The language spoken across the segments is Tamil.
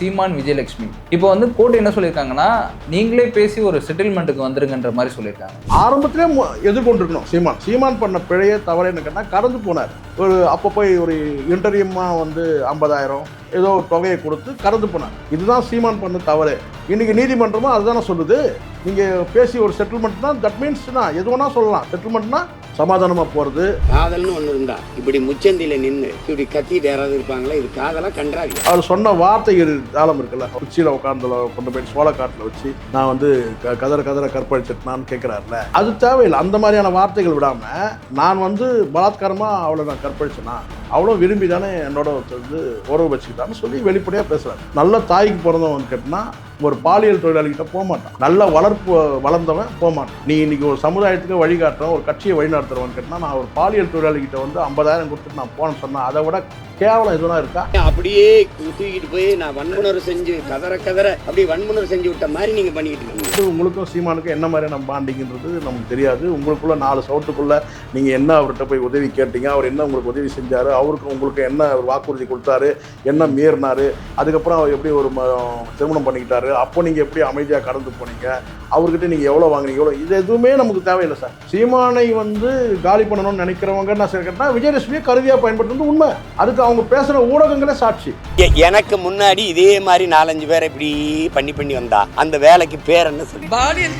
சீமான் விஜயலட்சுமி. இப்போ வந்து கோர்ட் என்ன சொல்லியிருக்காங்கன்னா நீங்களே பேசி ஒரு செட்டில்மெண்ட்டுக்கு வந்துருங்கன்ற மாதிரி சொல்லியிருக்காங்க. ஆரம்பத்திலே எதிர்கொண்டிருக்கணும் சீமான். சீமான் பண்ண பிழையே தவறு என்ன கேட்டால் கடந்து போனார். ஒரு அப்போ போய் ஒரு இன்டர்வியூமா வந்து ஐம்பதாயிரம் ஏதோ தொகையை கொடுத்து கடந்து போனார். இதுதான் சீமான் பண்ண தவறு. இன்னைக்கு நீதிமன்றமும் அதுதானே சொல்லுது. நீங்கள் பேசி ஒரு செட்டில்மெண்ட்னா தட் மீன்ஸ்னா எது வேணா சொல்லலாம். செட்டில்மெண்ட்னா சமாதானமாக போகிறது காதல்னு ஒண்ணு இருந்தா இப்படி முச்சந்தில நின்னு இப்படி கத்திட்டு யாராவது இருப்பாங்களா? இது காதலா கன்றாவி அவர் சொன்ன வார்த்தைகள் தாளம் இருக்குல்ல. உச்சியில் உட்காந்து கொண்டு போய் சோளக்காட்டில் வச்சு நான் வந்து கதற கதற கற்பழிச்சிட்டேனான்னு கேட்குறாருல அது தேவையில்லை. அந்த மாதிரியான வார்த்தைகள் விடாம நான் வந்து பலாத்காரமாக அவளை நான் கற்பழிச்சேனா? அவ்வளோ விரும்பி தானே என்னோட வந்து உறவு வச்சுக்கிட்டான்னு சொல்லி வெளிப்படையாக பேசுகிறாங்க நல்ல தாய்க்கு பிறந்தவன் கேட்டினா ஒரு பாலியல் தொழிலாளிகிட்ட போக மாட்டான். நல்ல வளர்ப்பு வளர்ந்தவன் போக மாட்டான். நீ இன்னைக்கு ஒரு சமுதாயத்துக்கு வழிகாட்டுறவன் ஒரு கட்சியை வழிநடத்துறவன் கேட்டால் நான் ஒரு பாலியல் தொழிலாளிகிட்ட வந்து ஐம்பதாயிரம் கொடுத்துட்டு நான் போனேன்னு சொன்னேன் அதை விட கேவலம் எதுனா இருக்கா? அப்படியே தூக்கிட்டு போய் நான் வன்முணர்வு செஞ்சு கதற கதற அப்படியே வன்முணர்வு செஞ்சு விட்ட மாதிரி நீங்க பண்ணிக்கிட்டு இருக்கீங்க. உங்களுக்கும் சீமானுக்கும் என்ன மாதிரியான பாண்டிங்கிறது நமக்கு தெரியாது. உங்களுக்குள்ள நாலு சவுட்டுக்குள்ள நீங்க என்ன அவர்கிட்ட போய் உதவி கேட்டீங்க அவர் என்ன உங்களுக்கு உதவி செஞ்சாரு அவருக்கு உங்களுக்கு என்ன வாக்குறுதி கொடுத்தாரு என்ன மீறினாரு அதுக்கப்புறம் அவர் எப்படி ஒரு திருமணம் பண்ணிக்கிட்டாரு அப்போ நீங்க எப்படி அமைதியா கடந்து போனீங்க அவர்கிட்ட நீங்க எவ்வளவு வாங்குனீங்க எவ்வளவு இது எதுவுமே நமக்கு தேவையில்லை சார். சீமானை வந்து காலி பண்ணணும்னு நினைக்கிறவங்க என்ன சார் கேட்டால் விஜயலட்சுமியை கருவியா பயன்படுத்துறது உண்மை. அதுக்கு அவங்க பேசுற ஊடகங்களே சாட்சி. எனக்கு முன்னாடி இதே மாதிரி நாலஞ்சு பேரை இப்படி பண்ணி பண்ணி வந்தா அந்த வேலைக்கு பேர் என்ன சொல்லி? பாலியல்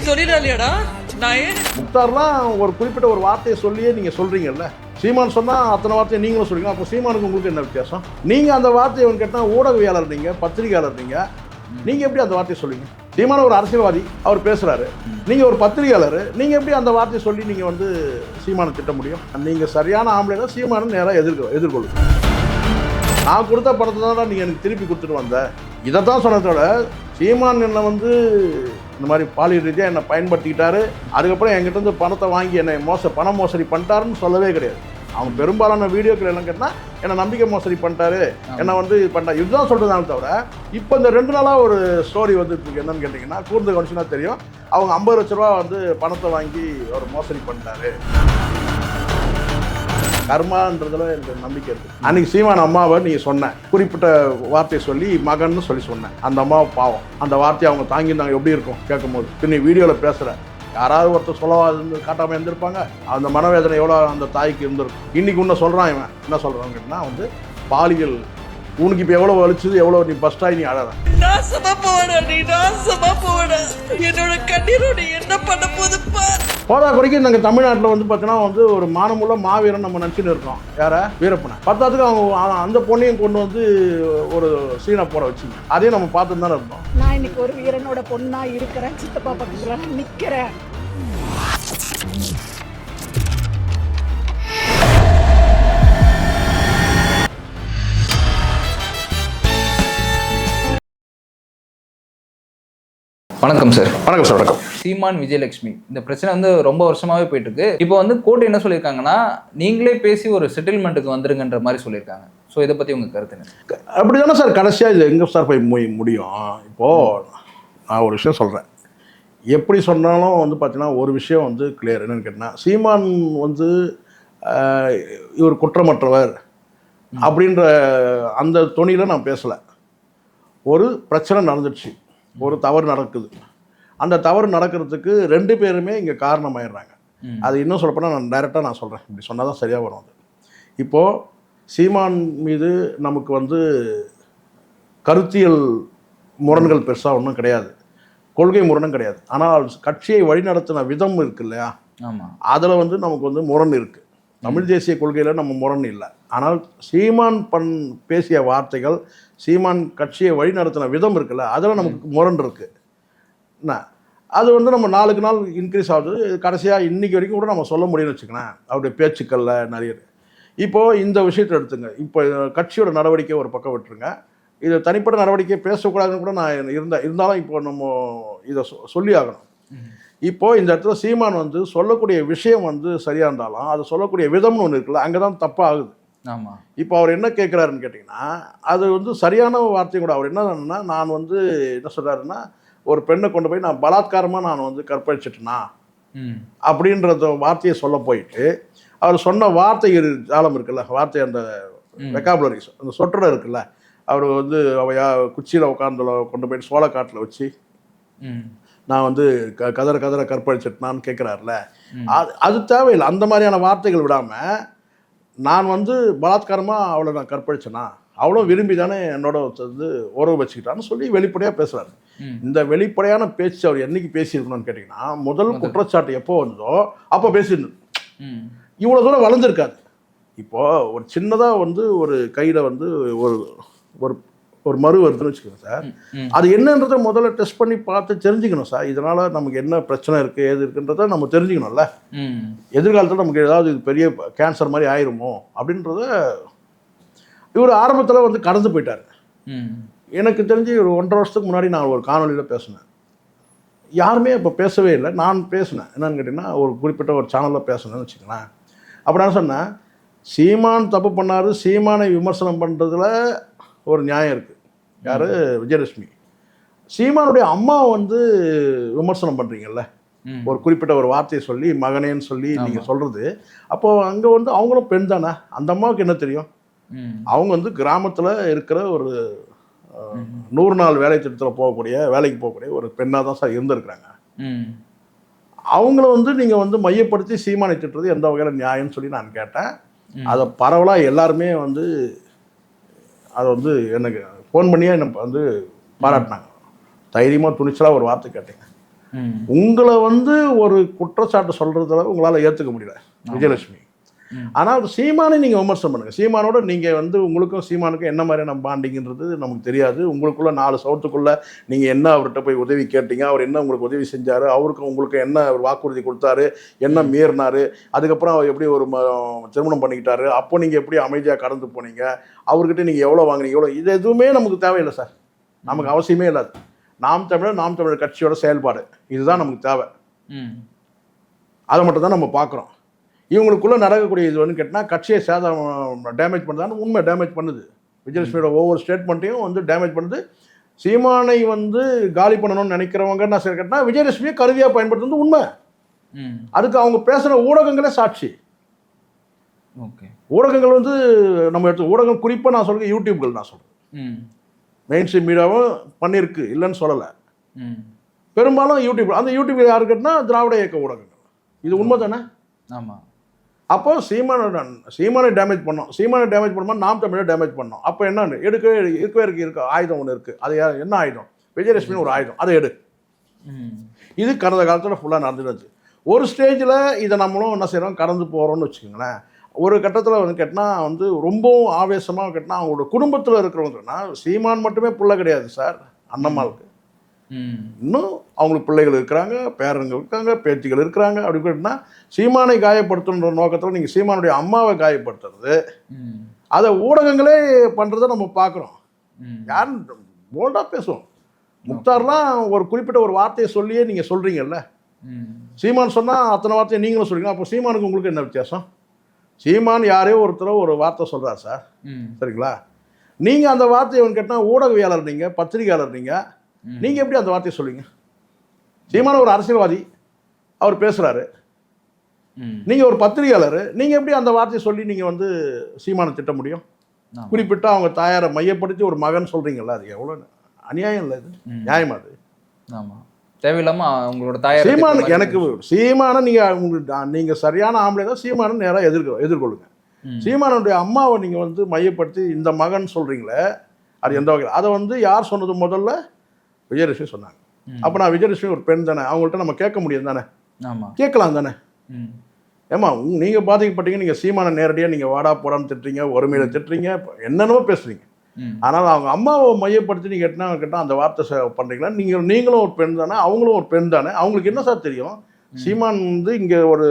ஏன்? முக்தார்லாம் ஒரு குறிப்பிட்ட ஒரு வார்த்தையை சொல்லியே நீங்க சொல்றீங்கல்ல. சீமான் சொன்னா அத்தனை வார்த்தையை நீங்களும் சொல்றீங்க அப்போ சீமானுக்கு உங்களுக்கு என்ன வித்தியாசம்? நீங்க அந்த வார்த்தையை வந்து கேட்டா ஊடகவியாளர் நீங்க பத்திரிகையாளர் நீங்க நீங்க எப்படி அந்த வார்த்தையை சொல்லுவீங்க? சீமான ஒரு அரசியல்வாதி அவர் பேசுறாரு. நீங்க ஒரு பத்திரிகையாளர் நீங்க எப்படி அந்த வார்த்தையை சொல்லி நீங்க வந்து சீமானை திட்ட முடியும்? நீங்க சரியான ஆம்பளை சீமானை நேராக எதிர்க்க எதிர்கொள்ளுங்க. நான் கொடுத்த பணத்தை தான் நீங்கள் எனக்கு திருப்பி கொடுத்துட்டு வந்த. இதை தான் சொன்னதோட சீமான் என்னை வந்து இந்த மாதிரி பாலியல் ரீதியாக என்னை பயன்படுத்திக்கிட்டாரு. அதுக்கப்புறம் என்கிட்ட இருந்து பணத்தை வாங்கி என்னை மோச பண மோசடி பண்ணிட்டாருன்னு சொல்லவே கிடையாது. அவங்க பெரும்பாலான வீடியோக்கள் எல்லாம் கேட்டால் என்னை நம்பிக்கை மோசடி பண்ணிட்டாரு. என்னை வந்து இது பண்ணிட்டாரு இதுதான் சொல்கிறதான தவிர இப்போ இந்த ரெண்டு நாளாக ஒரு ஸ்டோரி வந்து என்னன்னு கேட்டிங்கன்னா கூர்ந்து கவனிச்சுனா தெரியும். அவங்க ஐம்பது லட்ச ரூபா வந்து பணத்தை வாங்கி அவர் மோசடி பண்ணிட்டாரு. கர்மான்றதுல எனக்கு நம்பிக்கை இருக்கு. அன்னைக்கு சீமான் அம்மாவை நீங்க சொன்ன குறிப்பிட்ட வார்த்தையை சொல்லி மகன்னு சொல்லி சொன்னேன் அந்த அம்மாவை பாவம். அந்த வார்த்தையை அவங்க தாங்கியிருந்தாங்க. எப்படி இருக்கும்? கேட்கும்போது. போது நீ வீடியோவில் பேசுற. யாராவது ஒருத்தர் சொல்லவா இருந்து காட்டாம இருந்திருப்பாங்க. அந்த மனவேதனை எவ்வளோ அந்த தாய்க்கு இருந்திருக்கும். இன்னைக்கு உன்ன சொல்றான் இவன். என்ன சொல்றான்னு கேட்டினா வந்து பாலியல் உனக்கு இப்போ எவ்வளோ வலிச்சது எவ்வளோ நீ ஃபஸ்ட்டாகி நீ அழற. நாசமா போவடா நீ நாசமா போவடா என்னோட கண்ணீரோட என்ன பண்ண போது போதாக்குறைக்கு போதா நாங்கள் தமிழ்நாட்டில் வந்து பார்த்தீங்கன்னா வந்து ஒரு மானமுள்ள மாவீரன் நம்ம நினச்சின்னு இருக்கோம். யார? வீரப்பனை. பத்தாத்துக்கு அவங்க அந்த பொண்ணையும் கொண்டு வந்து ஒரு சீனை போட வச்சு அதையும் நம்ம பார்த்துட்டு தானே இருந்தோம். நான் இன்னைக்கு ஒரு வீரனோட பொண்ணாக இருக்கிறேன். சித்தப்பா பக்கத்துல நிற்கிறேன் வணக்கம் சார் வணக்கம் சார் வணக்கம். சீமான் விஜயலட்சுமி. இந்த பிரச்சனை வந்து ரொம்ப வருஷமாவே போயிட்டு இருக்கு இப்போ வந்து கோர்ட் என்ன சொல்லியிருக்காங்கன்னா நீங்களே பேசி ஒரு செட்டில்மெண்ட்டுக்கு வந்துருங்கன்ற மாதிரி சொல்லியிருக்காங்க. ஸோ இதை பத்தி உங்க கருத்து என்ன? அப்படி தானே சார் கடைசியாக இது எங்கே சார் போய் முடி முடியும்? இப்போது நான் ஒரு விஷயம் சொல்கிறேன் எப்படி சொன்னாலும் வந்து பார்த்தீங்கன்னா ஒரு விஷயம் வந்து கிளியர் என்னன்னு கேட்டினா சீமான் வந்து இவர் குற்றமற்றவர் அப்படின்ற அந்த தொனியில் நான் பேசலை. ஒரு பிரச்சனை நடந்துடுச்சு. ஒரு தவறு நடக்குது. அந்த தவறு நடக்கிறதுக்கு ரெண்டு பேருமே இங்கே காரணமாயிடுறாங்க. அது இன்னும் சொல்லப்போனால் நான் டைரெக்டாக நான் சொல்கிறேன் இப்படி சொன்னால் தான் சரியாக வரும் அது. இப்போது சீமான் மீது நமக்கு வந்து கருத்தியல் முரண்கள் பெருசாக ஒன்றும் கிடையாது. கொள்கை முரணும் கிடையாது. ஆனால் கட்சியை வழிநடத்தின விதம் இருக்கு இல்லையா அதில் வந்து நமக்கு வந்து முரண் இருக்குது தமிழ் தேசிய கொள்கையில் நம்ம முரண் இல்லை. ஆனால் சீமான் பண் பேசிய வார்த்தைகள் சீமான் கட்சியை வழிநடத்தின விதம் இருக்குல்ல அதில் நமக்கு முரண் இருக்குது என்ன? அது வந்து நம்ம நாளுக்கு நாள் இன்க்ரீஸ் ஆகுது. கடைசியாக இன்னைக்கு வரைக்கும் கூட நம்ம சொல்ல முடியும்னு வச்சுக்கோங்களேன். அவருடைய பேச்சுக்களில் நிறைய. இப்போது இந்த விஷயத்தை எடுத்துங்க. இப்போ கட்சியோட நடவடிக்கை ஒரு பக்கம் விட்டுருங்க. இது தனிப்பட்ட நடவடிக்கை பேசக்கூடாதுன்னு கூட நான் இருந்த இருந்தாலும் இப்போ நம்ம இதை சொ- சொல்லி ஆகணும். இப்போ இந்த இடத்துல சீமான் வந்து சொல்லக்கூடிய விஷயம் வந்து சரியாக இருந்தாலும் அது சொல்லக்கூடிய விதம்னு ஒன்று இருக்குல்ல அங்கே தான் தப்பாகுது. ஆமா. இப்போ அவர் என்ன கேட்குறாருன்னு கேட்டிங்கன்னா அது வந்து சரியான வார்த்தை கூட அவர் என்ன நான் வந்து என்ன சொல்கிறாருன்னா ஒரு பெண்ணை கொண்டு போய் நான் பலாத்காரமாக நான் வந்து கற்பழிச்சிட்டேனா? அப்படின்றத வார்த்தையை சொல்ல போயிட்டு அவர் சொன்ன வார்த்தை ஜாலம் இருக்குல்ல வார்த்தை அந்த வெக்காபுலரிஸ் அந்த சொற்றொடர் இருக்குல்ல அவர் வந்து அவையா குச்சியில் உட்காந்து கொண்டு போயிட்டு சோளக்காட்டில் வச்சு ம். நான் வந்து க கதற கதற கற்பழிச்சிட்டனான்னு கேட்குறாருல அது அது தேவையில்லை. அந்த மாதிரியான வார்த்தைகள் விடாமல் நான் வந்து பலாத்காரமாக அவளை நான் கற்பழிச்சேனா? அவளும் விரும்பி தானே என்னோட வந்து உறவு வச்சுக்கிட்டான்னு சொல்லி வெளிப்படையாக பேசுகிறாரு. இந்த வெளிப்படையான பேச்சு அவர் என்னைக்கு பேசியிருக்கணும்னு கேட்டிங்கன்னா முதல் குற்றச்சாட்டு எப்போ வந்ததோ அப்போ பேசியிருந்தது. இவ்வளோ தூரம் வளர்ந்துருக்காது இப்போ ஒரு சின்னதாக வந்து ஒரு கையில் வந்து ஒரு ஒரு ஒரு மறு வருதுன்னு வச்சுக்கோங்க சார். அது என்னன்றதை முதல்ல டெஸ்ட் பண்ணி பார்த்து தெரிஞ்சுக்கணும் சார். இதனால் நமக்கு என்ன பிரச்சனை இருக்குது ஏது இருக்குன்றதை நம்ம தெரிஞ்சுக்கணும்ல. எதிர்காலத்தில் நமக்கு ஏதாவது இது பெரிய கேன்சர் மாதிரி ஆயிருமோ அப்படின்றத இவர் ஆரம்பத்தில் வந்து கடந்து போயிட்டார். எனக்கு தெரிஞ்சு ஒரு ஒன்றரை வருஷத்துக்கு முன்னாடி நான் ஒரு காணொலியில் பேசினேன். யாருமே இப்போ பேசவே இல்லை. நான் பேசினேன். என்னன்னு கேட்டிங்கன்னா ஒரு குறிப்பிட்ட ஒரு சேனலில் பேசினேன்னு வச்சுக்கங்களேன். அப்போ நான் சொன்னேன் சீமான் தப்பு பண்ணாரு சீமானை விமர்சனம் பண்ணுறதுல ஒரு நியாயம் இருக்குது யார்? விஜயலட்சுமி. சீமானுடைய அம்மா வந்து விமர்சனம் பண்ணுறீங்கல்ல. ஒரு குறிப்பிட்ட ஒரு வார்த்தையை சொல்லி மகனேன்னு சொல்லி நீங்கள் சொல்கிறது அப்போ அங்கே வந்து அவங்களும் பெண் தானே? அந்த அம்மாவுக்கு என்ன தெரியும்? அவங்க வந்து கிராமத்தில் இருக்கிற ஒரு நூறு நாள் வேலை திட்டத்தில் போகக்கூடிய வேலைக்கு போகக்கூடிய ஒரு பெண்ணாக தான் சார் இருந்திருக்கிறாங்க. அவங்கள வந்து நீங்கள் வந்து மையப்படுத்தி சீமானை திட்டுறது எந்த வகையில் நியாயம்னு சொல்லி நான் கேட்டேன். அதை பரவலாக எல்லாருமே வந்து அதை வந்து எனக்கு ஃபோன் பண்ணியே என்னை வந்து பாராட்டினாங்க. தைரியமாக துணிச்சலாக ஒரு வார்த்தை கேட்டீங்க உங்களை வந்து ஒரு குற்றச்சாட்டு சொல்கிறதுல உங்களால் ஏற்றுக்க முடியல. விஜயலட்சுமி. ஆனால் சீமானை நீங்கள் விமர்சனம் பண்ணுங்கள் சீமானோட நீங்கள் வந்து உங்களுக்கும் சீமானுக்கும் என்ன மாதிரியான பாண்டிங்ன்றது நமக்கு தெரியாது. உங்களுக்குள்ள நாலு சவுத்துக்குள்ளே நீங்கள் என்ன அவர்கிட்ட போய் உதவி கேட்டீங்க? அவர் என்ன உங்களுக்கு உதவி செஞ்சார்? அவருக்கு உங்களுக்கு என்ன அவர் வாக்குறுதி கொடுத்தாரு? என்ன மீறினாரு? அதுக்கப்புறம் அவர் எப்படி ஒரு திருமணம் பண்ணிக்கிட்டாரு? அப்போ நீங்கள் எப்படி அமைதியாக கடந்து போனீங்க? அவர்கிட்ட நீங்கள் எவ்வளோ வாங்குனீங்க? எவ்வளோ இது எதுவுமே நமக்கு தேவையில்லை சார். நமக்கு அவசியமே இல்லாது. நாம் தமிழர் நாம் தமிழர் கட்சியோட செயல்பாடு. இதுதான் நமக்கு தேவை. அதை மட்டும் தான் நம்ம பார்க்குறோம். இவங்களுக்குள்ள நடக்கக்கூடிய இது வந்து கேட்டால் கட்சியை சேதம் டேமேஜ் பண்ணுதான்னு உண்மை டேமேஜ் பண்ணுது. விஜயலட்சுமியோட ஒவ்வொரு ஸ்டேட்மெண்ட்டையும் வந்து டேமேஜ் பண்ணுது. சீமானை வந்து காலி பண்ணணும்னு நினைக்கிறவங்க என்ன சரி கேட்டால் விஜயலட்சுமியை கருவியாக பயன்படுத்துறது உண்மை. அதுக்கு அவங்க பேசுகிற ஊடகங்களே சாட்சி. ஓகே. ஊடகங்கள் வந்து நம்ம எடுத்து ஊடகம் குறிப்பாக நான் சொல்கிறேன் யூடியூப்கள் நான் சொல்கிறேன் ம். மெயின் ஸ்ட்ரீம் மீடியாவும் பண்ணியிருக்கு இல்லைன்னு சொல்லலை. பெரும்பாலும் யூடியூப் அந்த யூடியூப் யாரு கேட்டினா திராவிட இயக்க ஊடகங்கள். இது உண்மை தானே? ஆமாம் அப்போ சீமானை சீமானை டேமேஜ் பண்ணோம். சீமானை டேமேஜ் பண்ணும்போது நாம் தமிழை டேமேஜ் பண்ணோம். அப்போ என்ன எடுக்கவே இருக்கவே இருக்கு இருக்கு ஆயுதம் ஒன்று இருக்குது அது என்ன ஆயுதம்? விஜயலட்சுமின்னு ஒரு ஆயுதம். அதை எடு. இது கடந்த காலத்தில் ஃபுல்லாக நடந்துருச்சு ஒரு ஸ்டேஜில் இதை நம்மளும் என்ன செய்கிறோம் கடந்து போகிறோம்னு வச்சுக்கோங்களேன். ஒரு கட்டத்தில் வந்து கேட்டால் வந்து ரொம்பவும் ஆவேசமாக கேட்டால் அவங்களோட குடும்பத்தில் இருக்கிறவங்கன்னா சீமான் மட்டுமே புள்ள கிடையாது சார். அண்ணம்மாளுக்கு. ம் இன்னும் அவங்களுக்கு பிள்ளைகள் இருக்கிறாங்க பேரங்க இருக்காங்க பேத்திகள் இருக்கிறாங்க அப்படி கேட்டினா சீமானை காயப்படுத்தணுன்ற நோக்கத்தில் நீங்கள் சீமானுடைய அம்மாவை காயப்படுத்துறது. அதை ஊடகங்களே பண்ணுறதை நம்ம பார்க்குறோம். யார் போல்டாக பேசுவோம். முக்தார்லாம் ஒரு குறிப்பிட்ட ஒரு வார்த்தையை சொல்லியே நீங்கள் சொல்கிறீங்கல்ல சீமான் சொன்னால் அத்தனை வார்த்தையை நீங்களும் சொல்றீங்க. அப்போ சீமானுக்கு உங்களுக்கு என்ன வித்தியாசம்? சீமான் யாரையோ ஒருத்தர் ஒரு வார்த்தை சொல்கிறார் சார். சரிங்களா? நீங்கள் அந்த வார்த்தையை கேட்டால் ஊடகவியாளர் நீங்கள் பத்திரிகையாளர் நீங்கள். நீங்கள் எப்படி அந்த வார்த்தையை சொல்லுவீங்க? சீமான ஒரு அரசியல்வாதி. அவர் பேசுகிறாரு நீங்கள் ஒரு பத்திரிகையாளர். நீங்கள் எப்படி அந்த வார்த்தையை சொல்லி நீங்கள் வந்து சீமானை திட்ட முடியும். குறிப்பிட்ட அவங்க தாயாரை மையப்படுத்தி ஒரு மகன் சொல்கிறீங்கல்ல அது எவ்வளோ அநியாயம் இல்லை இது. நியாயமா அது. ஆமாம் தேவையில்லாம அவங்களோட தாயார் சீமான் எனக்கு சீமானை நீங்கள் உங்களுக்கு நீங்கள் சரியான ஆம்பளை தான் சீமானை நேராக எதிர்க்க எதிர்கொள்ளுங்க. ம். சீமானுடைய அம்மாவை நீங்கள் வந்து மையப்படுத்தி இந்த மகன் சொல்கிறீங்களே அது எந்த வகையில்? அதை வந்து யார் சொன்னது முதல்ல? விஜயலட்சுமி சொன்னாங்க. அப்போ நான் விஜயலட்சுமி ஒரு பெண் தானே அவங்கள்ட்ட நம்ம கேட்க முடியும் தானே? கேட்கலாம் தானே? ஏமா நீங்கள் பாதிக்கப்பட்டீங்க நீங்கள் சீமானை நேரடியாக நீங்கள் வாடா போடான்னு திட்டுறீங்க ஒருமையில திட்டுறீங்க என்னென்னமோ பேசுறீங்க. ஆனால் அவங்க அம்மாவை மையப்படுத்தி நீங்கள் கேட்டால் கேட்டால் அந்த வார்த்தை பண்றீங்களா? நீங்கள் நீங்களும் ஒரு பெண் தானே அவங்களும் ஒரு பெண் தானே அவங்களுக்கு என்ன சார் தெரியும்? சீமான் வந்து இங்கே ஒரு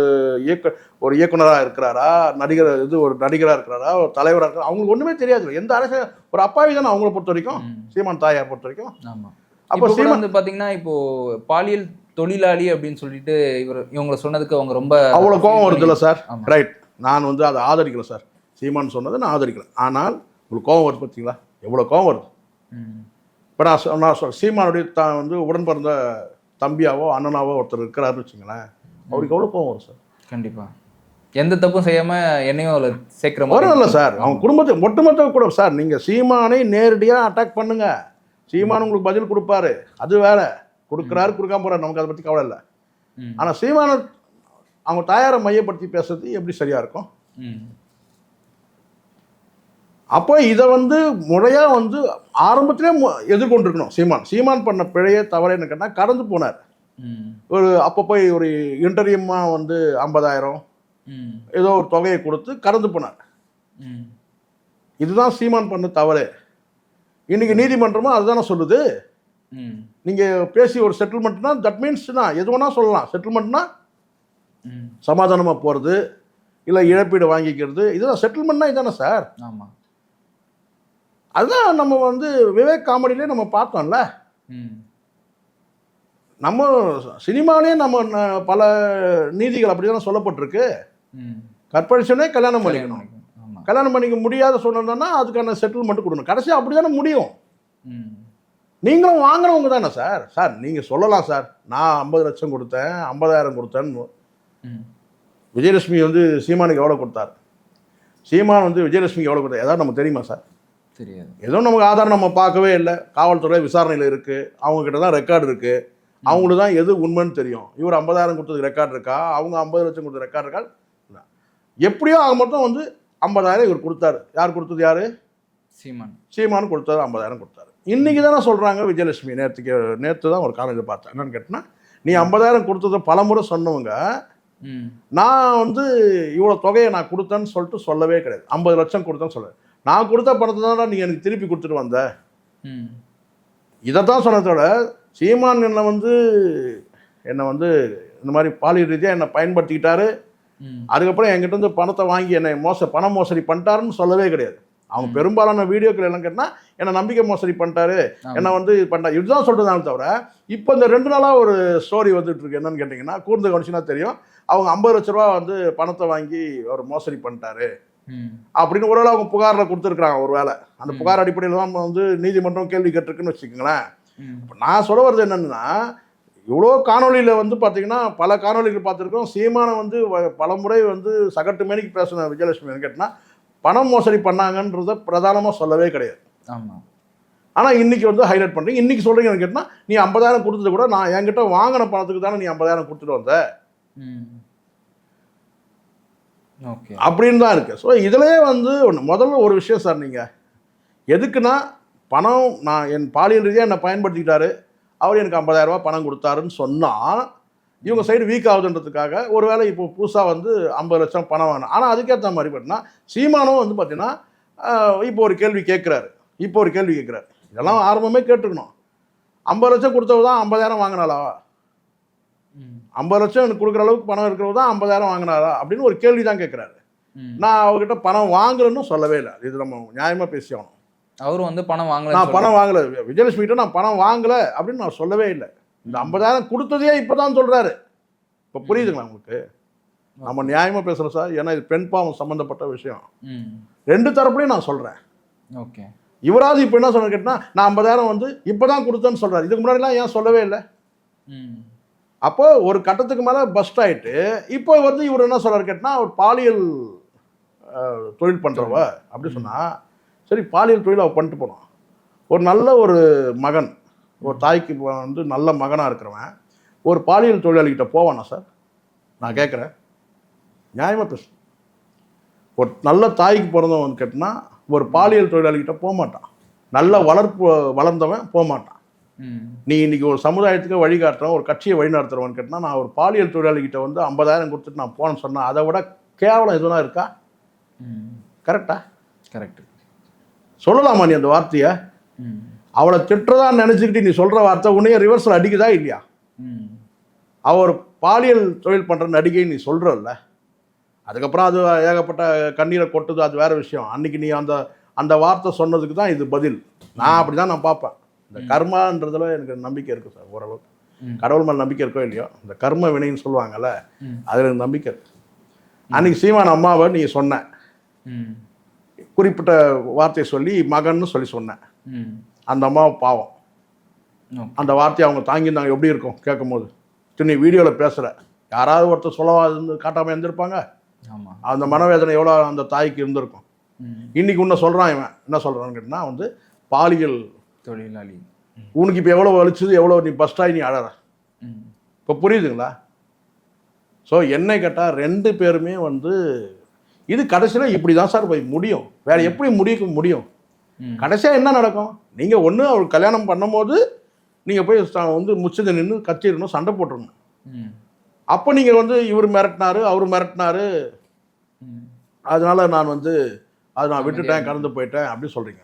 இயக்க ஒரு இயக்குனராக இருக்கிறாரா? நடிகர் இது ஒரு நடிகராக இருக்கிறாரா? ஒரு தலைவராக இருக்கிறாரா? அவங்களுக்கு ஒன்றுமே தெரியாது எந்த அரசு ஒரு அப்பாவி தானே அவங்கள பொறுத்த வரைக்கும். சீமான் தாயார் பொறுத்த வரைக்கும். ஆமா. அப்போ வந்து பாத்தீங்கன்னா இப்போ பாலியல் தொழிலாளி அப்படின்னு சொல்லிட்டு இவர் இவங்களை சொன்னதுக்கு அவங்க ரொம்ப அவ்வளோ கோபம் வருதுல்ல சார். ரைட் நான் வந்து அதை ஆதரிக்கல சார். சீமான் சொன்னதை நான் ஆதரிக்கல. ஆனால் உங்களுக்கு கோபம் வருது பார்த்தீங்களா எவ்வளோ கோபம் வருது? இப்போ நான் நான் சீமானுடைய த வந்து உடன் பிறந்த தம்பியாவோ அண்ணனாவோ ஒருத்தர் இருக்கிறாருன்னு வச்சுங்களேன் அவருக்கு எவ்வளோ கோவம் வரும் சார்? கண்டிப்பா. எந்த தப்பும் செய்யாம என்னையும் அதுல சேர்க்கிற மாதிரி வரும் இல்லை சார். அவங்க குடும்பத்தை ஒட்டுமொத்த கூட சார் நீங்கள் சீமானை நேரடியாக அட்டாக் பண்ணுங்க. சீமான் உங்களுக்கு பதில் கொடுப்பாரு அது வேற கொடுக்குறாரு கொடுக்காம போறாரு நமக்கு அதை பற்றி கவலை இல்லை. ஆனால் சீமான அவங்க தாயாரை மையப்படுத்தி பேசுறது எப்படி சரியா இருக்கும். அப்போ இதை வந்து முறையாக வந்து ஆரம்பத்திலே எதிர்கொண்டிருக்கணும் சீமான் சீமான் பண்ண பிழையே தவறுன்னு கேட்டால் கடந்து போனார். ஒரு அப்போ போய் ஒரு இன்டர்வியூமாக வந்து ஐம்பதாயிரம். ஏதோ ஒரு தொகையை கொடுத்து கடந்து போனார். இதுதான் சீமான் பண்ண தவறு இன்னைக்கு நீதிமன்றமும் அதுதானே சொல்லுது. நீங்கள் பேசி ஒரு செட்டில்மெண்ட்னா தட் மீன்ஸ்னா எது வேணா சொல்லலாம். செட்டில்மெண்ட்னா. சமாதானமாக போகிறது இல்லை இழப்பீடு வாங்கிக்கிறது இதுதான் செட்டில்மெண்ட்னா இதானே சார்? ஆமா. அதுதான் நம்ம வந்து விவேக் காமெடியிலே நம்ம பார்த்தோம்ல. நம்ம சினிமாலே நம்ம பல நீதிகள் அப்படி தானே சொல்லப்பட்டிருக்கு. ம். கற்பழிச்சோனே கல்யாணம் பண்ணிக்கணும். கல்யாணம் பண்ணிக்க முடியாத சொன்னோம்னா அதுக்கான செட்டில்மெண்ட் கொடுக்கணும். கடைசி அப்படி தானே முடியும். நீங்களும் வாங்குறவங்க தானே சார். சார் நீங்கள் சொல்லலாம் சார். நான் ஐம்பது லட்சம் கொடுத்தேன் ஐம்பதாயிரம் கொடுத்தேன்னு. விஜயலட்சுமி வந்து சீமானுக்கு எவ்வளோ கொடுத்தார்? சீமான் வந்து விஜயலட்சுமிக்கு எவ்வளோ கொடுத்தார் ஏதாவது நமக்கு தெரியுமா சார்? தெரியாது. ஏதோ நமக்கு ஆதாரம் நம்ம பார்க்கவே இல்லை. காவல்துறை விசாரணையில் இருக்குது அவங்கக்கிட்ட தான் ரெக்கார்டு இருக்குது அவங்களுக்கு தான் எது உண்மைன்னு தெரியும். இவர் ஐம்பதாயிரம் கொடுத்தது ரெக்கார்டு இருக்கா? அவங்க ஐம்பது லட்சம் கொடுத்த ரெக்கார்டு இருக்கா. எப்படியோ அவங்க மொத்தம் வந்து ஐம்பதாயிரம் இவர் கொடுத்தாரு. யார் கொடுத்தது யார்? சீமான். சீமானு கொடுத்தாரு ஐம்பதாயிரம் கொடுத்தாரு. இன்னைக்கு தானே சொல்கிறாங்க விஜயலட்சுமி. நேற்றுக்கு நேற்று தான் ஒரு காலேஜ் பார்த்தேன். என்னன்னு கேட்டினா நீ ஐம்பதாயிரம் கொடுத்ததை பலமுறை சொன்னவங்க. நான் வந்து இவ்வளோ தொகையை நான் கொடுத்தேன்னு சொல்லிட்டு சொல்லவே கிடையாது. ஐம்பது லட்சம் கொடுத்தேன்னு சொல்ல நான் கொடுத்த பணத்தை தான் நீ எனக்கு திருப்பி கொடுத்துட்டு வந்த. இதை தான் சொன்னதோட சீமான் என்னை வந்து என்னை வந்து இந்த மாதிரி பாலியல் ரீதியாக என்னை பயன்படுத்திக்கிட்டாரு. அதுக்கப்புறம் என்கிட்ட இருந்து பணத்தை வாங்கி என்னை மோச பண மோசடி பண்ணிட்டாருன்னு சொல்லவே கிடையாது. அவங்க பெரும்பாலான வீடியோக்கள் எல்லாம் கேட்டால் என்னை நம்பிக்கை மோசடி பண்ணிட்டாரு. என்னை வந்து இது பண்ணாரு இதுதான் சொல்கிறதான தவிர இப்போ இந்த ரெண்டு நாளாக ஒரு ஸ்டோரி வந்துட்டு இருக்கு. என்னன்னு கேட்டிங்கன்னா கூர்ந்து கவனிச்சுன்னா தெரியும். அவங்க ஐம்பது லட்ச ரூபா வந்து பணத்தை வாங்கி அவர் மோசடி பண்ணிட்டாரு. அப்படின்னு ஒருவேளை அவங்க புகாரில் கொடுத்துருக்குறாங்க ஒரு வேளை. அந்த புகார் அடிப்படையில் தான் வந்து நீதிமன்றம் கேள்வி கேட்டிருக்குன்னு வச்சுக்கோங்களேன். நான் சொல்ல வர்றது என்னன்னா இவ்வளோ காணொளியில் வந்து பார்த்தீங்கன்னா பல காணொளிகள் பார்த்துருக்கோம். சீமானை வந்து பல முறை வந்து சகட்டு மேனிக்கு பேசின விஜயலட்சுமி கேட்டினா பணம் மோசடி பண்ணாங்கன்றத பிரதானமாக சொல்லவே கிடையாது. ஆமா. ஆனால் இன்னைக்கு வந்து ஹைலைட் பண்ணுறீங்க இன்னைக்கு சொல்கிறீங்கன்னு கேட்டால் நீ ஐம்பதாயிரம் கொடுத்தது கூட நான் என்கிட்ட வாங்கின பணத்துக்கு தானே நீ ஐம்பதாயிரம் கொடுத்துட்டு வந்த. அப்படின்னு தான் இருக்குது ஸோ இதுலயே வந்து ஒன்று முதல்ல ஒரு விஷயம் சார் நீங்கள் எதுக்குன்னா பணம் நான் என் பாலியல் ரீதியாக என்னை பயன்படுத்திக்கிட்டாரு. அவர் எனக்கு 50000 ரூபாய் பணம் கொடுத்தாருன்னு சொன்னால் இவங்க சைடு வீக் ஆகுதுன்றதுக்காக ஒருவேளை இப்போ புதுசாக வந்து ஐம்பது லட்சம் பணம் வேணும் ஆனால் அதுக்கேற்ற மாதிரி பார்த்தீங்கன்னா சீமானும் வந்து பார்த்தீங்கன்னா இப்போ ஒரு கேள்வி கேட்குறாரு இப்போ ஒரு கேள்வி கேட்குறாரு இதெல்லாம் ஆரம்பமே கேட்டுக்கணும். ஐம்பது லட்சம் கொடுத்தவ தான் ஐம்பதாயிரம் வாங்கினாளா. ஐம்பது லட்சம் எனக்கு கொடுக்குற அளவுக்கு பணம் இருக்கிறவ தான் ஐம்பதாயிரம் வாங்கினாரா அப்படின்னு ஒரு கேள்வி தான் கேட்குறாரு. நான் அவர்கிட்ட பணம் வாங்குறேன்னு சொல்லவே இல்லை. இது நம்ம நியாயமாக பேசி ஆகணும் அவரும் வந்து பணம் வாங்கல நான் பணம் வாங்கல. விஜயலட்சுமி கிட்ட நான் பணம் வாங்கல அப்படின்னு நான் சொல்லவே இல்லை. இந்த ஐம்பதாயிரம் கொடுத்ததே இப்பதான் சொல்றாரு. இப்போ புரியுதுங்களா உங்களுக்கு? நம்ம நியாயமா பேசுறோம் சார். ஏன்னா இது பெண் பாவம் சம்பந்தப்பட்ட விஷயம். ரெண்டு தரப்புலையும் நான் சொல்றேன். ஓகே. இவராது இப்போ என்ன சொன்ன கேட்டா நான் ஐம்பதாயிரம் வந்து இப்பதான் கொடுத்தேன்னு சொல்றாரு. இதுக்கு முன்னாடிலாம் ஏன் சொல்லவே இல்லை? ம். அப்போ ஒரு கட்டத்துக்கு மேலே பஸ்ட் ஆயிட்டு இப்போ வந்து இவர் என்ன சொல்றாரு கேட்டா ஒரு பாலியல் தொழில் பண்றவ அப்படி சொன்னா சரி பாலியல் தொழில் அவ பண்ணிட்டு போனோம் ஒரு நல்ல ஒரு மகன் ஒரு தாய்க்கு வந்து நல்ல மகனாக இருக்கிறவன் ஒரு பாலியல் தொழிலாளிகிட்ட போவானா சார்? நான் கேட்குறேன். நியாயமாக பேசு. ஒரு நல்ல தாய்க்கு பிறந்தவன் கேட்டினா ஒரு பாலியல் தொழிலாளிகிட்ட போக மாட்டான் நல்ல வளர்ப்பு வளர்ந்தவன் போக மாட்டான் நீ இன்னைக்கு ஒரு சமுதாயத்துக்கு வழிகாட்டுறவன் ஒரு கட்சியை வழிநடத்துறவன் கேட்டினா நான் ஒரு பாலியல் தொழிலாளிகிட்ட வந்து ஐம்பதாயிரம் கொடுத்துட்டு நான் போனேன்னு சொன்னேன் அதை விட கேவலம் எதுனா இருக்கா? கரெக்டா? கரெக்ட். சொல்லலாமா நீ அந்த வார்த்தையை? அவளை திட்டுறதான்னு நினச்சிக்கிட்டு நீ சொல்கிற வார்த்தை உன்னைய ரிவர்ஸில் அடிக்குதா இல்லையா? ம். அவ ஒரு பாலியல் தொழில் பண்ணுற நடிகை நீ சொல்கிறல்ல அதுக்கப்புறம் அது ஏகப்பட்ட கண்ணீரை கொட்டுது அது வேற விஷயம். அன்னைக்கு நீ அந்த அந்த வார்த்தை சொன்னதுக்கு தான் இது பதில். நான் அப்படி தான் நான் பார்ப்பேன். இந்த கர்மான்றதுல எனக்கு நம்பிக்கை இருக்குது சார் ஓரளவுக்கு. கடவுள் மேலே நம்பிக்கை இருக்கோ இல்லையோ இந்த கர்ம வினைன்னு சொல்லுவாங்கல்ல. அதில் எனக்கு நம்பிக்கை இருக்கு. அன்னைக்கு சீமான் அம்மாவை நீ சொன்ன. குறிப்பிட்ட வார்த்தையை சொல்லி மகன்னு சொல்லி சொன்னேன். அந்த அம்மாவை பாவம். அந்த வார்த்தையை அவங்க தாங்கியிருந்தாங்க. எப்படி இருக்கும் கேட்கும்போது? நீ வீடியோவில் பேசுகிற யாராவது ஒருத்தர் சொல்லவாது காட்டாமல் இருந்திருப்பாங்க? அந்த மனவேதனை எவ்வளோ அந்த தாய்க்கு இருந்திருக்கும். இன்னைக்கு உன்ன சொல்கிறான் இவன். என்ன சொல்கிறான்னு கேட்டினா வந்து பாலியல் தொழிலாளி. உனக்கு இப்போ எவ்வளோ வலிச்சது எவ்வளோ நீ பஸ்டாய் நீ அழற. இப்போ புரியுதுங்களா? ஸோ என்னை கேட்டால் ரெண்டு பேருமே வந்து இது கடைசியில் இப்படி தான் சார் போய் முடியும். வேற எப்படி முடிக்க முடியும். கடைசியாக என்ன நடக்கும்? நீங்கள் ஒன்று அவர் கல்யாணம் பண்ணும்போது நீங்கள் போய் வந்து முச்சது நின்று கத்திடணும் சண்டை போட்டுடணும். அப்போ நீங்கள் வந்து இவர் மிரட்டினாரு அவர் மிரட்டினாரு. அதனால நான் வந்து அதை நான் விட்டுட்டேன் கடந்து போயிட்டேன் அப்படி சொல்கிறீங்க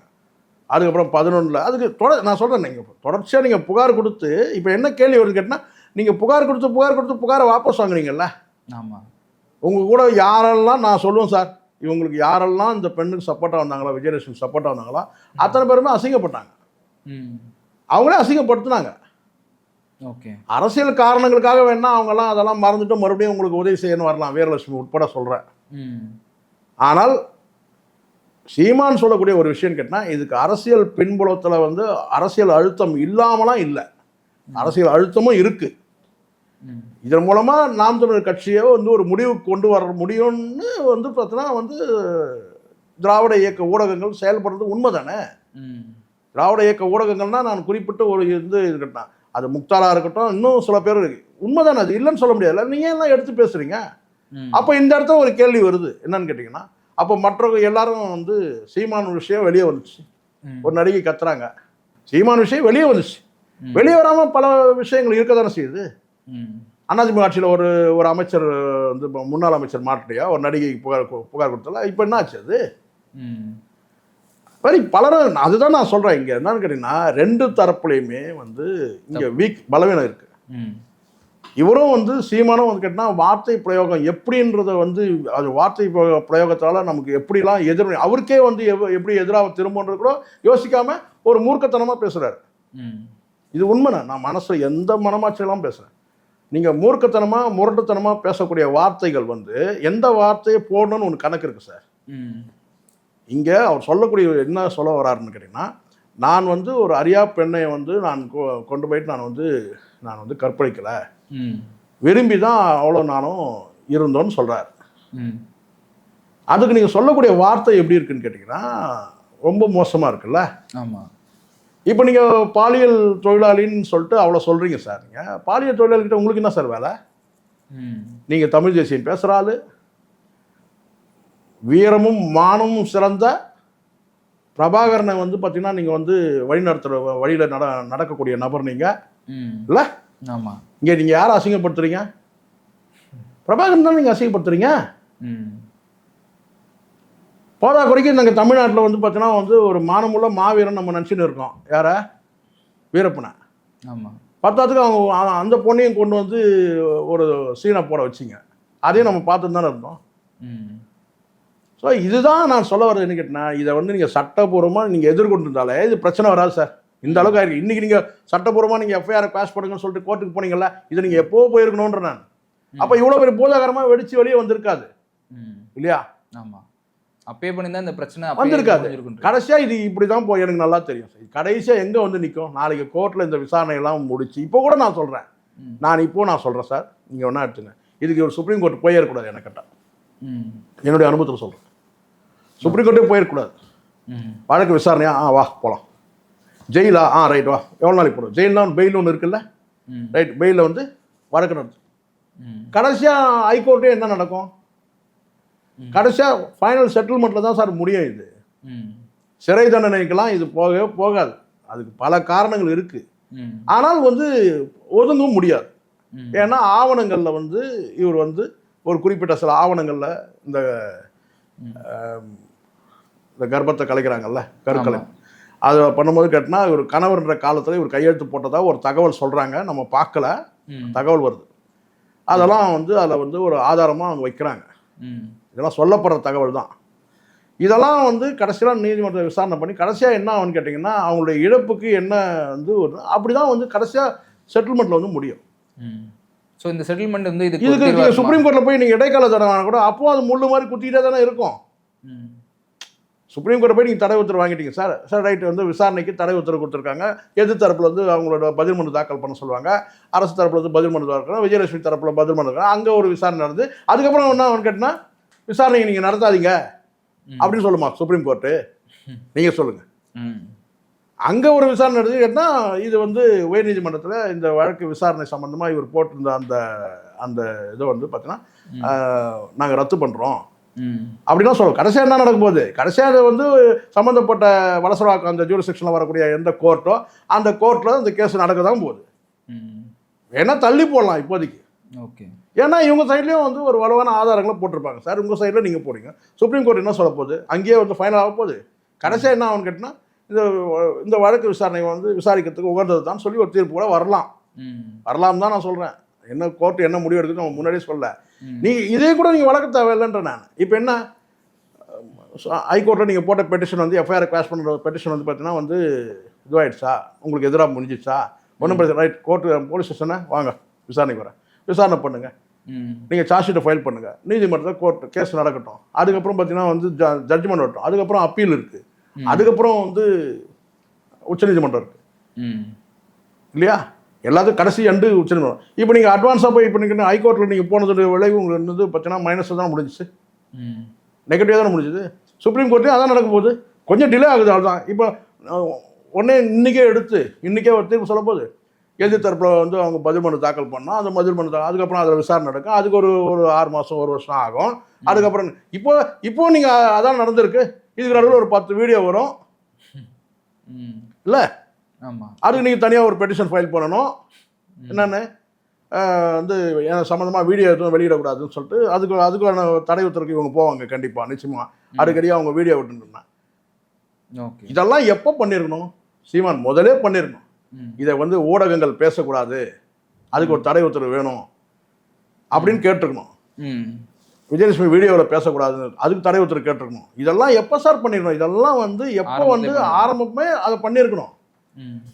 அதுக்கப்புறம் பதினொன்றில் அதுக்கு தொடர் நான் சொல்கிறேன் நீங்கள் தொடர்ச்சியாக நீங்கள் புகார் கொடுத்து இப்போ என்ன கேள்வி வருதுன்னு கேட்டால் நீங்கள் புகார் கொடுத்து புகார் கொடுத்து புகாரை வாபஸ் வாங்குறீங்கல்ல ஆமா. உங்கள் கூட யாரெல்லாம் நான் சொல்லுவேன் சார் இவங்களுக்கு யாரெல்லாம் இந்த பெண்ணுக்கு சப்போர்ட்டாக வந்தாங்களா விஜயலட்சுமி சப்போர்ட்டாக வந்தாங்களா அத்தனை பேருமே அசிங்கப்பட்டாங்க ம். அவங்களே அசிங்கப்படுத்துனாங்க ஓகே அரசியல் காரணங்களுக்காக வேணா அவங்கெல்லாம் அதெல்லாம் மறந்துட்டு மறுபடியும் உங்களுக்கு உதவி செய்யணும் வரலாம் வீரலட்சுமி உட்பட சொல்கிறேன். ஆனால் சீமான் சொல்லக்கூடிய ஒரு விஷயம் கேட்டால் இதுக்கு அரசியல் பின்புலத்தில் வந்து அரசியல் அழுத்தம் இல்லாமலாம் இல்லை அரசியல் அழுத்தமும் இருக்குது. இதன் மூலமாக நாம் தமிழர் கட்சியை வந்து ஒரு முடிவுக்கு கொண்டு வர முடியும்னு வந்து பார்த்தீங்கன்னா வந்து திராவிட இயக்க ஊடகங்கள் செயல்படுறது உண்மை தானே. திராவிட இயக்க ஊடகங்கள்னா நான் குறிப்பிட்ட ஒரு இது இருக்கட்டும். அது முக்தாரா இருக்கட்டும் இன்னும் சில பேர் இருக்கு. உண்மைதானே அது? இல்லைன்னு சொல்ல முடியாது. நீங்கள் எல்லாம் எடுத்து பேசுறீங்க. அப்போ இந்த இடத்துல ஒரு கேள்வி வருது. என்னன்னு கேட்டிங்கன்னா அப்போ மற்றவங்க எல்லாரும் வந்து சீமான் விஷயம் வெளியே வந்துச்சு. ஒரு நடிகை கத்துறாங்க. சீமான் விஷயம் வெளியே வந்துச்சு. வெளியே வராமல் பல விஷயங்கள் இருக்க தானே செய்யுது? ம். அதிமுக ஆட்சியில் ஒரு ஒரு அமைச்சர் வந்து முன்னாள் அமைச்சர் மாட்டியா ஒரு நடிகைக்கு புகார் புகார் கொடுத்தல இப்போ என்ன ஆச்சு அது. சரி பலரும் அதுதான் நான் சொல்கிறேன் இங்கே என்னன்னு கேட்டிங்கன்னா ரெண்டு தரப்புலையுமே வந்து இங்கே வீக் பலவீனம் இருக்குது ம். இவரும் வந்து சீமானும் வந்து கேட்டால் வார்த்தை பிரயோகம் எப்படின்றத வந்து அது வார்த்தை பிரயோ- பிரயோகத்தால நமக்கு எப்படிலாம் எதிர் அவருக்கே வந்து எவ் எப்படி எதிராக திரும்பன்றது கூட யோசிக்காம ஒரு மூர்க்கத்தனமாக பேசுகிறாரு. இது உண்மைண்ணே நான் மனசில் எந்த மனமாச்செல்லாம் பேசுகிறேன் நீங்கள் மூர்க்கத்தனமாக முரட்டுத்தனமாக பேசக்கூடிய வார்த்தைகள் வந்து எந்த வார்த்தையை போடணும்னு ஒன்று கணக்கு இருக்குது சார். இங்கே அவர் சொல்லக்கூடிய என்ன சொல்ல வராருன்னு கேட்டிங்கன்னா நான் வந்து ஒரு அறியா பெண்ணை வந்து நான் கொண்டு போயிட்டு நான் வந்து நான் வந்து கற்பழிக்கலை. விரும்பி தான் அவ்வளோ நானும் இருந்தோன்னு சொல்கிறார். அதுக்கு நீங்கள் சொல்லக்கூடிய வார்த்தை எப்படி இருக்குன்னு கேட்டிங்கன்னா ரொம்ப மோசமாக இருக்குல்ல ஆமா இப்போ நீங்கள் பாலியல் தொழிலாளின்னு சொல்லிட்டு அவ்வளோ சொல்கிறீங்க சார் நீங்கள் பாலியல் தொழிலாளிகிட்ட உங்களுக்கு என்ன சார் வேலை. நீங்கள் தமிழ் தேசியம் பேசுகிற ஆளு. வீரமும் மானமும் சிறந்த பிரபாகரனை வந்து பார்த்தீங்கன்னா நீங்கள் வந்து வழி நடத்துகிற வழியில் நட நடக்கக்கூடிய நபர் நீங்கள். இல்லை? ஆமா. இங்கே நீங்கள் யாரை அசிங்கப்படுத்துறீங்க? பிரபாகரன் தான் நீங்கள் அசிங்கப்படுத்துறீங்க. போதா குறைக்கு நாங்கள் தமிழ்நாட்டில் வந்து பார்த்தீங்கன்னா வந்து ஒரு மானமுள்ள மாவீரன் நம்ம நினச்சின்னு இருக்கோம். யாரை? வீரப்பனை. ஆமா. பத்தாத்துக்கு அவங்க அந்த பொண்ணையும் கொண்டு வந்து ஒரு சீனை போட வச்சிங்க. அதையும் நம்ம பார்த்துட்டு தானே இருந்தோம். ஸோ இதுதான் நான் சொல்ல வர்றது என்ன கேட்டினா இதை வந்து நீங்கள் சட்டப்பூர்வமாக நீங்கள் எதிர்கொண்டிருந்தாலே இது பிரச்சனை வராது சார். இந்த அளவுக்கு ஆயிருக்கு. இன்றைக்கி நீங்கள் சட்டப்பூர்வமாக நீங்கள் எஃப்ஐஆர் பாஸ் பண்ணுங்கன்னு சொல்லிட்டு கோர்ட்டுக்கு போனீங்கல்ல இதை நீங்கள் எப்போ போயிருக்கணுன்ற நான். அப்போ இவ்வளோ பெரிய பூதாகரமாக வெடிச்சு வெளியே வந்திருக்காது. இல்லையா? ஆமா. அப்பயே பண்ணியிருந்தா இந்த பிரச்சனை வந்திருக்காது. கடைசியாக இது இப்படி தான் போய் எனக்கு நல்லா தெரியும். கடைசியாக எங்கே வந்து நிற்கும் நாளைக்கு கோர்ட்டில் இந்த விசாரணை எல்லாம் முடிச்சு இப்போ கூட நான் சொல்கிறேன். நான் இப்போ நான் சொல்கிறேன் சார். நீங்கள் ஒன்றா எடுத்துங்க. இதுக்கு ஒரு சுப்ரீம் கோர்ட் போயே இருக்கக்கூடாது எனக்கு கேட்டால் ம். என்னுடைய அனுபவத்தில் சொல்கிறேன் சுப்ரீம் கோர்ட்டே போயிருக்கூடாது ம். வழக்கு விசாரணையா? ஆ வா போகலாம் ஜெயிலா? ஆ ரைட் வா. எவ்வளோ நாளைக்கு போடும் ஜெயில்னா பெயில் ஒன்று இருக்குல்ல. ரைட் பெயிலில் வந்து வழக்கு நடத்து. கடைசியாக ஹைகோர்ட்டே என்ன நடக்கும்? கடைசியாக ஃபைனல் செட்டில்மெண்ட்டில் தான் சார் முடியும் இது. சிறை தண்டனைக்கெல்லாம் இது போகவே போகாது அதுக்கு பல காரணங்கள் இருக்குது. ஆனால் வந்து ஒதுங்கவும் முடியாது. ஏன்னா ஆவணங்களில் வந்து இவர் வந்து ஒரு குறிப்பிட்ட சில ஆவணங்களில் இந்த இந்த கர்ப்பத்தை கலைக்கிறாங்கல்ல கருக்கலை. அதை பண்ணும்போது கேட்டினா இவர் கணவர்ன்ற காலத்தில் இவர் கையெழுத்து போட்டதாக ஒரு தகவல் சொல்கிறாங்க நம்ம பார்க்கல. தகவல் வருது அதெல்லாம் வந்து அதில் வந்து ஒரு ஆதாரமாக அவங்க வைக்கிறாங்க. இதெல்லாம் சொல்லப்படுற தகவல் தான் இதெல்லாம் வந்து கடைசியில் நீதிமன்றத்தை விசாரணை பண்ணி கடைசியாக என்ன ஆகும்னு கேட்டிங்கன்னா அவங்களுடைய இழப்புக்கு என்ன வந்து ஒரு அப்படி தான் வந்து கடைசியாக செட்டில்மெண்ட்டில் வந்து முடியும். ஸோ இந்த செட்டில்மெண்ட் வந்து இதுக்கு ஒரு இதுக்கு நீங்கள்? சுப்ரீம் கோர்ட்டில் போய் நீங்கள் இடைக்கால தடவை கூட அப்போ அது முள்ளு மாதிரி குத்திக்கிட்டே தானே இருக்கும். சுப்ரீம் கோர்ட்டை போய் நீங்கள் தடை உத்தரவு வாங்கிட்டீங்க சார் சார் ரைட் வந்து விசாரணைக்கு தடை உத்தரவு கொடுத்துருக்காங்க எதிர் தரப்புல வந்து அவங்களோட பதில் மனு தாக்கல் பண்ண சொல்லுவாங்க அரசு தரப்புல வந்து பதில் மனு தாக்கல் விஜயலட்சுமி தரப்புல பதில் மனு அங்கே ஒரு விசாரணை நடந்து அதுக்கப்புறம் என்ன கேட்டினா விசாரணையை நீங்கள் நடத்தாதீங்க. அப்படின்னு சொல்லுமா சுப்ரீம் கோர்ட்டு நீங்கள் சொல்லுங்கள் அங்கே ஒரு விசாரணை நடத்தி கேட்டால் இது வந்து உயர்நீதிமன்றத்தில் இந்த வழக்கு விசாரணை சம்மந்தமாக இவர் போட்டிருந்த அந்த அந்த இதை வந்து பார்த்தீங்கன்னா நாங்கள் ரத்து பண்ணுறோம் ம். அப்படிலாம் சொல்ல கடைசியாக என்ன நடக்கும் போகுது? கடைசியாக வந்து சம்மந்தப்பட்ட வலசரவாக்கம் அந்த ஜூரிஸ்டிக்ஷனில் வரக்கூடிய எந்த கோர்ட்டோ அந்த கோர்ட்டில் அந்த கேஸ் நடக்க தான் போகுது. ம். வேணா தள்ளி போடலாம் இப்போதைக்கு. ஓகே. ஏன்னா இவங்க சைட்லேயும் வந்து ஒரு வலுவான ஆதாரங்களை போட்டிருப்பாங்க. சார் உங்கள் சைடில் நீங்கள் போடுங்க சுப்ரீம் கோர்ட் என்ன சொல்ல போகுது? அங்கேயே வந்து ஃபைனல் ஆக போகுது. கடைசியாக என்ன ஆகும்னு கேட்டினா இந்த இந்த வழக்கு விசாரணை வந்து விசாரிக்கிறதுக்கு உகந்தது தான் சொல்லி ஒரு தீர்ப்பு கூட வரலாம். வரலாம் தான் நான் சொல்கிறேன் என்ன கோர்ட் என்ன முடிவு எடுக்குது நம்ம முன்னாடியே சொல்ல. நீ இதே கூட நீங்கள் வழக்க தேவையில்லைன்ற நான். இப்போ என்ன ஹைகோர்ட்டில் நீங்கள் போட்ட பெட்டிஷன் வந்து எஃப்ஐஆர் கிளாஸ் பண்ணுற பெட்டிஷன் வந்து பார்த்தீங்கன்னா வந்து இதுவாயிடுச்சா? உங்களுக்கு எதிராக முடிஞ்சிச்சா? ஒன்றும் பிரச்சனை ரைட் கோர்ட்டு போலீஸ் ஸ்டேஷனை வாங்க. விசாரணைக்கு வரேன். விசாரணை பண்ணுங்கள் நீங்கள் சார்ஜ் ஷீட்டை ஃபைல் பண்ணுங்கள் நீதிமன்றத்தில் கோர்ட் கேஸ் நடக்கட்டும். அதுக்கப்புறம் பார்த்தீங்கன்னா வந்து ஜட்ஜ்மெண்ட் வரட்டும். அதுக்கப்புறம் அப்பீல் இருக்குது அதுக்கப்புறம் வந்து உச்சநீதிமன்றம் இருக்குது ம். இல்லையா? எல்லாத்துக்கும் கடைசி அண்டு உச்சநீதிமன்றம். இப்போ நீங்கள் அட்வான்ஸாக போய் இப்போ நீங்கள் ஹைகோர்ட்டில் நீங்கள் போனதோட விளைவு உங்களுக்கு வந்து பார்த்தீங்கன்னா மைனஸ் தான் முடிஞ்சிச்சு. நெகட்டிவாக தானே முடிஞ்சுது. சுப்ரீம் கோர்ட்லேயும் அதான் நடக்க போகுது. கொஞ்சம் டிலே ஆகுது அவ்வளோதான் இப்போ உடனே இன்றைக்கே எடுத்து இன்றைக்கே ஒரு தீர்ப்பு சொல்ல போகுது. எதிர் தரப்பில் வந்து அவங்க பதில் மனு தாக்கல் பண்ணால் அந்த பதில் மனு தா- அதுக்கப்புறம் அதில் விசாரணை நடக்கும். அதுக்கு ஒரு ஒரு ஆறு மாதம் ஒரு வருஷம் ஆகும். அதுக்கப்புறம் இப்போ இப்போ நீங்கள் அதான் நடந்திருக்கு. இதுக்கு நடுவில் ஒரு பத்து வீடியோ வரும். ம். இல்லை? ஆமாம் அதுக்கு நீங்கள் தனியாக ஒரு பெட்டிஷன் ஃபைல் பண்ணணும். என்னென்னு? வந்து சம்மந்தமாக வீடியோ எதுவும் வெளியிடக்கூடாதுன்னு சொல்லிட்டு அதுக்கு அதுக்கான தடை உத்தரவுக்கு இவங்க போவாங்க கண்டிப்பாக நிச்சயமாக அடிக்கடி அவங்க வீடியோ விட்டுருந்தேன் ஓகே. இதெல்லாம் எப்போ பண்ணியிருக்கணும் சீமான் முதலே பண்ணியிருக்கணும் இதை வந்து ஊடகங்கள் பேசக்கூடாது. அதுக்கு ஒரு தடை உத்தரவு வேணும் அப்படின்னு கேட்டிருக்கணும். விஜயலட்சுமி வீடியோவில் பேசக்கூடாதுன்னு அதுக்கு தடை உத்தரவு கேட்டிருக்கணும். இதெல்லாம் எப்போ சார் பண்ணிருக்கணும்? இதெல்லாம் வந்து எப்போ வந்து. ஆரம்பமே அதை பண்ணியிருக்கணும்.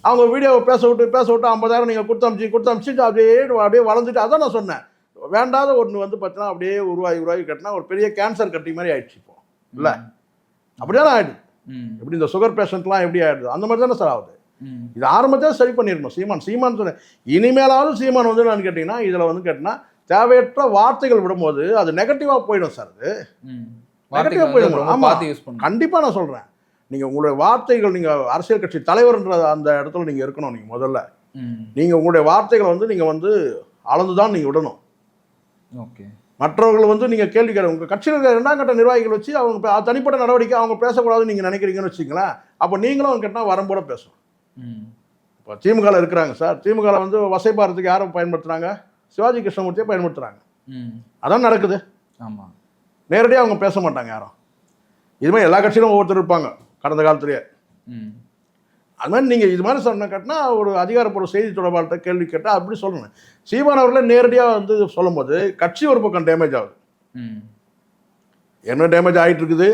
அவங்க வீடியோவை பேச விட்டு பேச விட்டு ஐம்பதாயிரம் நீங்கள் கொடுத்து அமிச்சு கொடுத்து அமிச்சு அப்படியே அப்படியே வளர்ந்துட்டு அதான் நான் சொன்னேன். வேண்டாத ஒன்று வந்து பார்த்தீங்கன்னா அப்படியே உருவாகி உருவாகி கட்டினா ஒரு பெரிய கேன்சர் கட்டி மாதிரி ஆயிடுச்சு இப்போ. இல்லை? அப்படியே ஆயிடுது. எப்படி இந்த சுகர் பேஷண்ட்லாம் எப்படி ஆயிடுது? அந்த மாதிரி தானே சார் ஆகுது. இது ஆரம்பத்தை சரி பண்ணிடணும் சீமான் சீமான் சொன்னேன் இனிமேலாவது சீமான் வந்து நான் கேட்டிங்கன்னா இதில் வந்து கேட்டினா தேவையற்ற வார்த்தைகள் விடும்போது அது நெகட்டிவாக போயிடும் சார் அது. வார்த்தைகள் போயிடும். வந்து ரொம்ப ஆமா. பார்த்து யூஸ் பண்ணணும். கண்டிப்பாக நான் சொல்கிறேன் நீங்கள் உங்களுடைய வார்த்தைகள் நீங்கள் அரசியல் கட்சி தலைவர்ன்ற அந்த இடத்துல நீங்கள் இருக்கணும் நீங்கள் முதல்ல. நீங்கள் உங்களுடைய வார்த்தைகளை வந்து நீங்கள் வந்து அளந்து தான் நீங்கள் விடணும். ஓகே. மற்றவர்கள் வந்து நீங்கள் கேள்வி கேட்க உங்கள் கட்சியில் இருக்கிற இரண்டாம் கட்ட நிர்வாகிகள் வச்சு அவங்க தனிப்பட்ட நடவடிக்கை அவங்க பேசக்கூடாதுன்னு நீங்கள் நினைக்கிறீங்கன்னு வச்சுங்களேன் அப்போ நீங்களும் அவங்க கேட்டால் வரம்போட பேசணும். இப்போ திமுகவில் இருக்கிறாங்க சார். திமுகவில் வந்து வசைபாரத்துக்கு யாரை பயன்படுத்துகிறாங்க சிவாஜி கிருஷ்ணமூர்த்தியை பயன்படுத்துகிறாங்க ம். அதான் நடக்குது. ஆமாம் நேரடியாக அவங்க பேச மாட்டாங்க யாரும். இது மாதிரி எல்லா கட்சியிலும் ஒவ்வொருத்தர் இருப்பாங்க கடந்த காலத்துலேயே. ம். அது மாதிரி நீங்கள் இது மாதிரி சொன்ன கேட்டினா ஒரு அதிகாரப்பூர்வ செய்தி தொடர்பாளர்கிட்ட கேள்வி கேட்டால் அப்படி சொல்லணும். சீமான் அவர்களே நேரடியாக வந்து சொல்லும்போது கட்சி ஒரு பக்கம் டேமேஜ் ஆகுது. ம். என்ன டேமேஜ் ஆகிட்டு இருக்குது?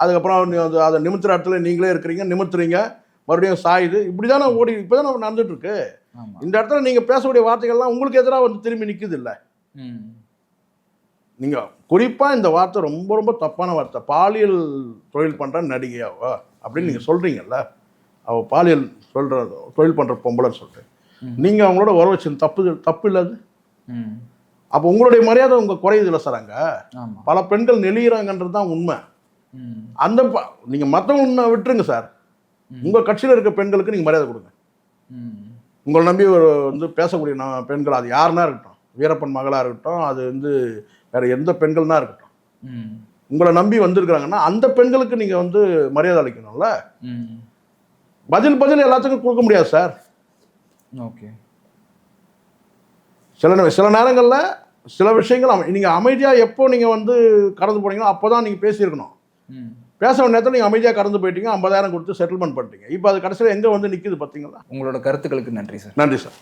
அதுக்கப்புறம் அதை நிமித்துற இடத்துல நீங்களே இருக்கிறீங்க நிமித்துறீங்க. மறுபடியும் சாயுது. இப்படி தானே ஓடி இப்போ தான் நடந்துட்டு இருக்கு ஆமாம் இந்த இடத்துல நீங்கள் பேசக்கூடிய வார்த்தைகள்லாம் உங்களுக்கு எதிராக வந்து திரும்பி நிற்குது இல்லை நீங்கள் குறிப்பாக இந்த வார்த்தை ரொம்ப ரொம்ப தப்பான வார்த்தை. பாலியல் தொழில் பண்ணுற நடிகையாவா? அப்படின்னு நீங்கள் சொல்கிறீங்கல்ல அவள் பாலியல் சொல்கிற தொழில் பண்ணுற பொம்பளைன்னு சொல்லிட்டு. நீங்கள் அவங்களோட உறவு வச்சு தப்பு தப்பு இல்லை அது? ம். அப்போ உங்களுடைய மரியாதை உங்கள் குறையுது இல்லை சார் அங்கே? பல பெண்கள் நெளிகிறாங்கன்றது தான் உண்மை. அந்த ப- நீங்க மற்றவங்க விட்டுருங்க சார். உங்க கட்சியில் இருக்க பெண்களுக்கு நீங்க மரியாதை கொடுங்க. உங்களை நம்பி ஒரு வந்து பேசக்கூடிய நா- பெண்கள் அது யாருன்னா இருக்கட்டும். வீரப்பன் மகளா இருக்கட்டும் அது வந்து வேற எந்த பெண்கள்னா இருக்கட்டும். உங்களை நம்பி வந்திருக்கிறாங்கன்னா அந்த பெண்களுக்கு நீங்க வந்து மரியாதை அளிக்கணும்ல? பதில் பதில் எல்லாத்துக்கும் கொடுக்க முடியாது சார். ஓகே. சில சில நேரங்களில் சில விஷயங்கள் அமை- நீங்க அமைதியா எப்போ நீங்க வந்து கடந்து போனீங்களோ அப்போதான் நீங்க பேசியிருக்கணும். ம். பேச வேண்டிய நேரத்தில் நீங்கள் அமைதியாக கடந்து போயிட்டீங்க ஐம்பதாயிரம் கொடுத்து செட்டில்மெண்ட் பண்ணிட்டீங்க. இப்போ அது கடைசியில் எங்கே வந்து நிற்குது பார்த்தீங்களா உங்களோட கருத்துக்களுக்கு நன்றி சார். நன்றி சார்.